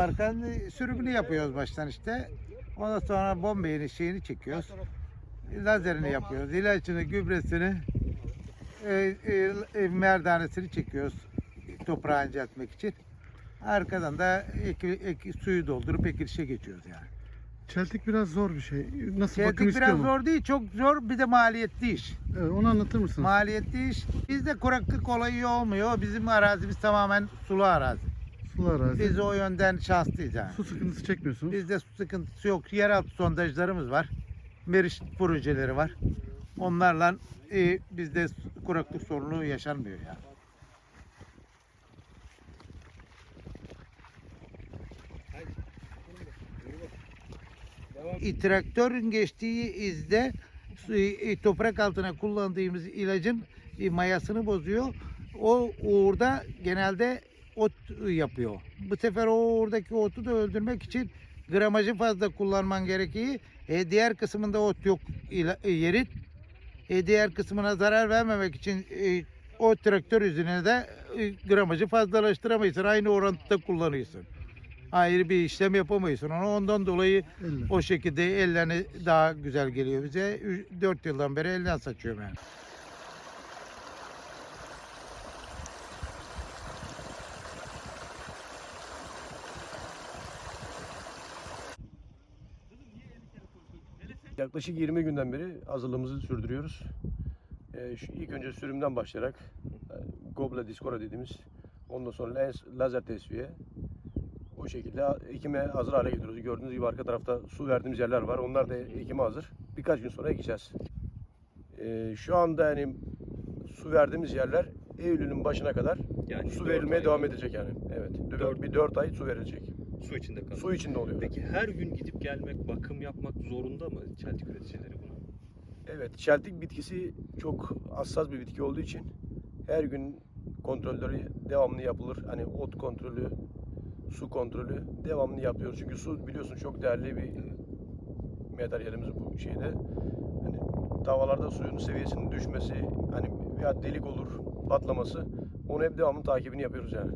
yaparken e, sürümünü yapıyoruz baştan işte. Ondan sonra bombeyi şeyini çekiyoruz. Lazerini yapıyoruz. ilacını, gübresini, e, e, e, merdanesini çekiyoruz toprağı inceltmek için. Arkadan da eki, eki- suyu doldurup ekilişe geçiyoruz yani. Çeltik biraz zor bir şey. Nasıl bakım Çeltik istiyor biraz mu? zor değil, çok zor bir de maliyetli iş. Evet, onu anlatır mısınız? Maliyetli iş. Bizde kuraklık olayı olmuyor. Bizim arazimiz tamamen sulu arazi. Sulu arazi. Biz o yönden şanslıyız yani. Su sıkıntısı çekmiyorsunuz. Bizde su sıkıntısı yok. Yeraltı sondajlarımız var. Meriç projeleri var. Onlarla e, bizde kuraklık sorunu yaşanmıyor yani. E, traktörün geçtiği izde e, toprak altına kullandığımız ilacın e, mayasını bozuyor. O uğurda genelde ot yapıyor. Bu sefer o uğurdaki otu da öldürmek için gramajı fazla kullanman gerekiyor. E, diğer kısmında ot yok e, yerin. E, diğer kısmına zarar vermemek için e, o traktör yüzüne de e, gramajı fazlalaştıramıyorsun. Aynı orantıda kullanıyorsun. Ayrı bir işlem yapamıyorsun. Onu ondan dolayı Elle. o şekilde ellerine daha güzel geliyor bize. 4 yıldan beri elden saçıyorum yani. Yaklaşık 20 günden beri hazırlığımızı sürdürüyoruz. Ee, şu ilk önce sürümden başlayarak e, Gobla Discora dediğimiz ondan sonra lens, lazer tesviye o şekilde ekime hazır hale getiriyoruz. Gördüğünüz gibi arka tarafta su verdiğimiz yerler var. Onlar da ekime hazır. Birkaç gün sonra ekeceğiz. Ee, şu anda yani su verdiğimiz yerler Eylül'ün başına kadar Yani su verilmeye devam edecek yani. Evet. Dört- Bir 4 ay su verilecek. Su içinde kalıyor. Su içinde oluyor. Peki her gün gidip gelmek, bakım yapmak zorunda mı çeltik üreticileri buna? Evet, çeltik bitkisi çok hassas bir bitki olduğu için her gün kontrolleri devamlı yapılır. Hani ot kontrolü, su kontrolü devamlı yapıyoruz. Çünkü su biliyorsun çok değerli bir materyalimiz bu şeyde. Hani davalarda suyun seviyesinin düşmesi, hani veya delik olur, patlaması onu hep devamlı takibini yapıyoruz yani.